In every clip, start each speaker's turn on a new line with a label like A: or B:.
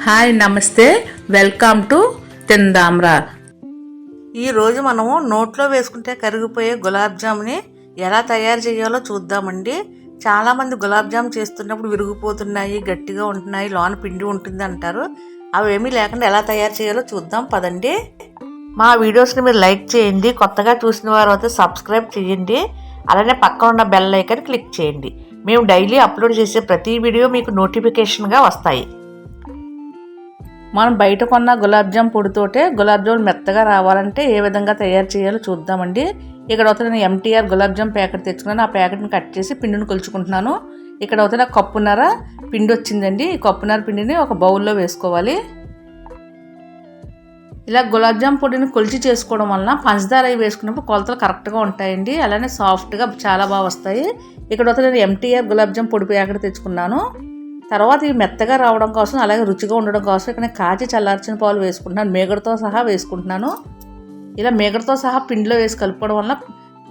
A: Hi నమస్తే. Welcome to Tindamra.
B: ఈరోజు మనము నోట్లో వేసుకుంటే కరిగిపోయే గులాబ్ జామ్ని ఎలా తయారు చేయాలో చూద్దామండి. చాలామంది గులాబ్ జామ్ చేస్తున్నప్పుడు విరిగిపోతున్నాయి గట్టిగా ఉంటున్నాయి లోన పిండి ఉంటుంది అంటారు. అవేమీ లేకుండా ఎలా తయారు చేయాలో చూద్దాం పదండి. మా వీడియోస్ని మీరు లైక్ చేయండి కొత్తగా చూసిన వారు అయితే సబ్స్క్రైబ్ చేయండి అలానే పక్కన ఉన్న బెల్ ఐకన్ క్లిక్ చేయండి. మేము డైలీ అప్లోడ్ చేసే ప్రతి వీడియో మీకు నోటిఫికేషన్గా వస్తాయి. మనం బయట కొన్న గులాబ్ జామ్ పొడితోటే గులాబ్ జామున్ మెత్తగా రావాలంటే ఏ విధంగా తయారు చేయాలో చూద్దామండి. ఇక్కడ అయితే నేను ఎంటీఆర్ గులాబ్ జామ్ ప్యాకెట్ తెచ్చుకున్నాను. ఆ ప్యాకెట్ని కట్ చేసి పిండిని కొలుచుకుంటున్నాను. ఇక్కడ అయితే నాకు కప్పున్నర పిండి వచ్చిందండి. ఈ కప్పున్నర పిండిని ఒక బౌల్లో వేసుకోవాలి. ఇలా గులాబ్ జామ్ పొడిని కొలిచి చేసుకోవడం వలన పంచదార అవి వేసుకున్నప్పుడు కొలతలు కరెక్ట్గా ఉంటాయండి. అలానే సాఫ్ట్గా చాలా బాగా వస్తాయి. ఇక్కడ అయితే నేను ఎంటీఆర్ గులాబ్ జామ్ పొడి ప్యాకెట్ తెచ్చుకున్నాను. తర్వాత ఇవి మెత్తగా రావడం కోసం అలాగే రుచిగా ఉండడం కోసం ఇక్కడ కాచి చల్లార్చిన పాలు వేసుకుంటున్నాను. మేగడతో సహా వేసుకుంటున్నాను. ఇలా మేగడతో సహా పిండిలో వేసి కలుపుకోవడం వల్ల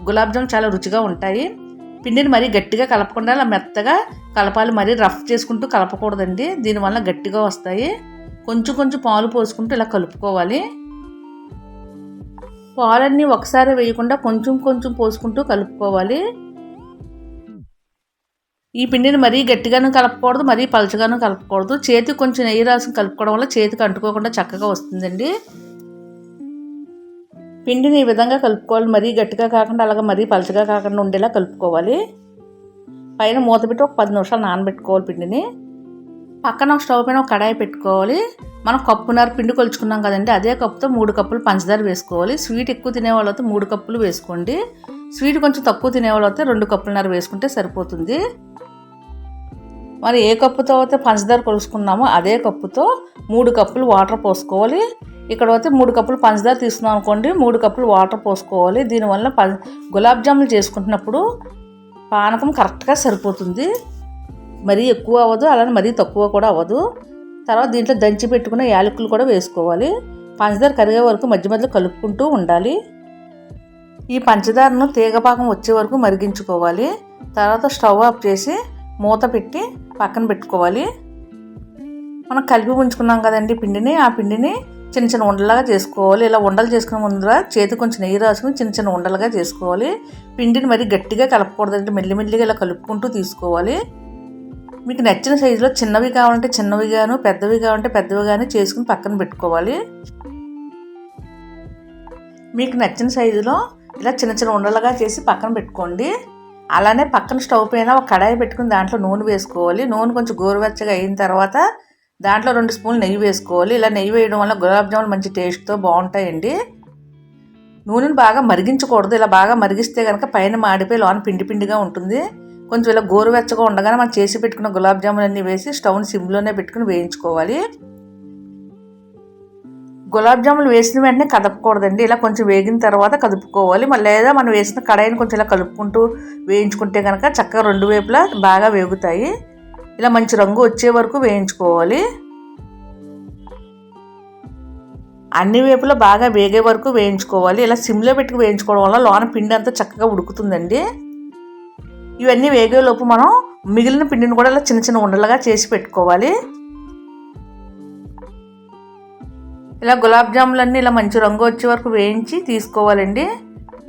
B: గులాబ్ జామ్ చాలా రుచిగా ఉంటాయి. పిండిని మరీ గట్టిగా కలపకుండా అలా మెత్తగా కలపాలి మరీ రఫ్ చేసుకుంటూ కలపకూడదండి. దీనివల్ల గట్టిగా వస్తాయి. కొంచెం కొంచెం పాలు పోసుకుంటూ ఇలా కలుపుకోవాలి. పాలన్నీ ఒకసారి వేయకుండా కొంచెం కొంచెం పోసుకుంటూ కలుపుకోవాలి. ఈ పిండిని మరీ గట్టిగాను కలపకూడదు మరీ పలచగాను కలపకూడదు. చేతికి కొంచెం నెయ్యి రాసి కలుపుకోవడం వల్ల చేతికి అంటుకోకుండా చక్కగా వస్తుందండి. పిండిని ఈ విధంగా కలుపుకోవాలి. మరీ గట్టిగా కాకుండా అలాగే మరీ పలచగా కాకుండా ఉండేలా కలుపుకోవాలి. పైన మూత పెట్టి ఒక పది నిమిషాలు నానబెట్టుకోవాలి పిండిని. పక్కన ఒక స్టవ్ పైన ఒక కడాయి పెట్టుకోవాలి. మనం కప్పున్నర పిండి కొలుచుకున్నాం కదండి అదే కప్పుతో మూడు కప్పులు పంచదార వేసుకోవాలి. స్వీట్ ఎక్కువ తినే వాళ్ళతో మూడు కప్పులు వేసుకోండి. స్వీట్ కొంచెం తక్కువ తినేవాళ్ళు అయితే రెండు కప్పులున్నర వేసుకుంటే సరిపోతుంది. మరి ఏ కప్పుతో అయితే పంచదార కొలుసుకున్నామో అదే కప్పుతో మూడు కప్పులు వాటర్ పోసుకోవాలి. ఇక్కడ అయితే మూడు కప్పులు పంచదార తీసుకున్నాం అనుకోండి మూడు కప్పులు వాటర్ పోసుకోవాలి. దీనివల్ల ప గులాబ్ జాములు చేసుకుంటున్నప్పుడు పానకం కరెక్ట్గా సరిపోతుంది. మరీ ఎక్కువ అవ్వదు అలానే మరీ తక్కువ కూడా అవ్వదు. తర్వాత దీంట్లో దంచి పెట్టుకున్న యాలకులు కూడా వేసుకోవాలి. పంచదార కరిగే వరకు మధ్య మధ్యలో కలుపుకుంటూ ఉండాలి. ఈ పంచదారను తీగపాకం వచ్చే వరకు మరిగించుకోవాలి. తర్వాత స్టవ్ ఆఫ్ చేసి మూత పెట్టి పక్కన పెట్టుకోవాలి. మనం కలిపి ఉంచుకున్నాం కదండి పిండిని. ఆ పిండిని చిన్న చిన్న ఉండలుగా చేసుకోవాలి. ఇలా ఉండలు చేసుకునే ముందర చేతి కొంచెం నెయ్యి రాసుకుని చిన్న చిన్న ఉండలుగా చేసుకోవాలి. పిండిని మరి గట్టిగా కలపకూడదంటే మెల్లిమెల్లిగా ఇలా కలుపుకుంటూ తీసుకోవాలి. మీకు నచ్చిన సైజులో చిన్నవి కావాలంటే చిన్నవి గాను పెద్దవి కావాలంటే పెద్దవి కానీ చేసుకుని పక్కన పెట్టుకోవాలి. మీకు నచ్చిన సైజులో ఇలా చిన్న చిన్న ఉండలుగా చేసి పక్కన పెట్టుకోండి. అలానే పక్కన స్టవ్ పైన ఒక కడాయి పెట్టుకుని దాంట్లో నూనె వేసుకోవాలి. నూనె కొంచెం గోరువెచ్చగా అయిన తర్వాత దాంట్లో రెండు స్పూన్లు నెయ్యి వేసుకోవాలి. ఇలా నెయ్యి వేయడం వల్ల గులాబ్ జామున్ మంచి టేస్ట్తో బాగుంటాయండి. నూనెను బాగా మరిగించకూడదు. ఇలా బాగా మరిగిస్తే కనుక పైన మాడిపోయి లోన పిండి పిండిగా ఉంటుంది. కొంచెం ఇలా గోరువెచ్చగా ఉండగానే మనం చేసి పెట్టుకున్న గులాబ్ జామున్ అన్నీ వేసి స్టవ్ని సిమ్లోనే పెట్టుకుని వేయించుకోవాలి. గులాబ్ జాములు వేసిన వెంటనే కదపకూడదండి. ఇలా కొంచెం వేగిన తర్వాత కదుపుకోవాలి. మళ్ళీ లేదా మనం వేసిన కడాయిని కొంచెం ఇలా కలుపుకుంటూ వేయించుకుంటే కనుక చక్కగా రెండు వైపులా బాగా వేగుతాయి. ఇలా మంచి రంగు వచ్చే వరకు వేయించుకోవాలి. అన్ని వైపులా బాగా వేగే వరకు వేయించుకోవాలి. ఇలా సిమ్లో పెట్టుకు వేయించుకోవడం వల్ల లోన పిండి అంతా చక్కగా ఉడుకుతుందండి. ఇవన్నీ వేగేలోపు మనం మిగిలిన పిండిని కూడా ఇలా చిన్న చిన్న ఉండలుగా చేసి పెట్టుకోవాలి. ఇలా గులాబ్ జాములన్నీ ఇలా మంచి రంగు వచ్చే వరకు వేయించి తీసుకోవాలండి.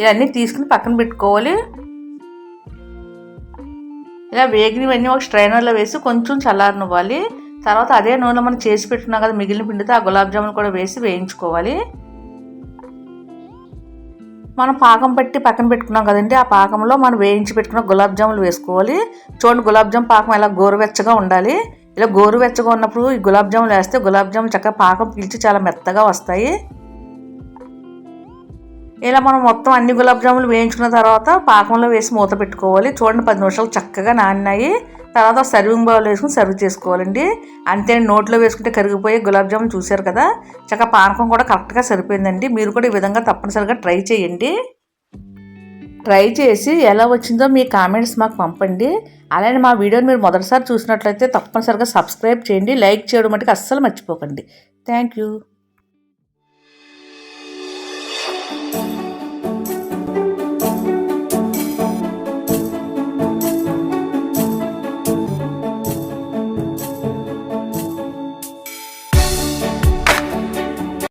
B: ఇవన్నీ తీసుకుని పక్కన పెట్టుకోవాలి. ఇలా వేగినవన్నీ ఒక స్ట్రైనర్లో వేసి కొంచెం చల్లారనివ్వాలి. తర్వాత అదే నూనె మనం చేసి పెట్టుకున్నాం కదా మిగిలిన పిండితో ఆ గులాబ్ జాములు కూడా వేసి వేయించుకోవాలి. మనం పాకం పెట్టి పక్కన పెట్టుకున్నాం కదండి ఆ పాకంలో మనం వేయించి పెట్టుకున్న గులాబ్ జాములు వేసుకోవాలి. చూడండి గులాబ్ జామ్ పాకం ఎలా గోరువెచ్చగా ఉండాలి. ఇలా గోరువెచ్చగా ఉన్నప్పుడు ఈ గులాబ్ జాములు వేస్తే గులాబ్ జామున్ చక్కగా పాకం పీల్చి చాలా మెత్తగా వస్తాయి. ఇలా మనం మొత్తం అన్ని గులాబ్ జాములు వేయించుకున్న తర్వాత పాకంలో వేసి మూత పెట్టుకోవాలి. చూడండి పది నిమిషాలు చక్కగా నానినాయి. తర్వాత సర్వింగ్ బౌల్ వేసుకుని సర్వ్ చేసుకోవాలండి. అంతే నోట్లో వేసుకుంటే కరిగిపోయి గులాబ్ జాములు చూశారు కదా? చక్కగా పాకం కూడా కరెక్ట్గా సరిపోయిందండి. మీరు కూడా ఈ విధంగా తప్పనిసరిగా ట్రై చేయండి. ట్రై చేసి ఎలా వచ్చిందో మీ కామెంట్స్ మాకు పంపండి. అలానే మా వీడియోని మీరు మొదటిసారి చూసినట్లయితే తప్పనిసరిగా సబ్స్క్రైబ్ చేయండి లైక్ చేయడం మటుకు అస్సలు మర్చిపోకండి. Thank you.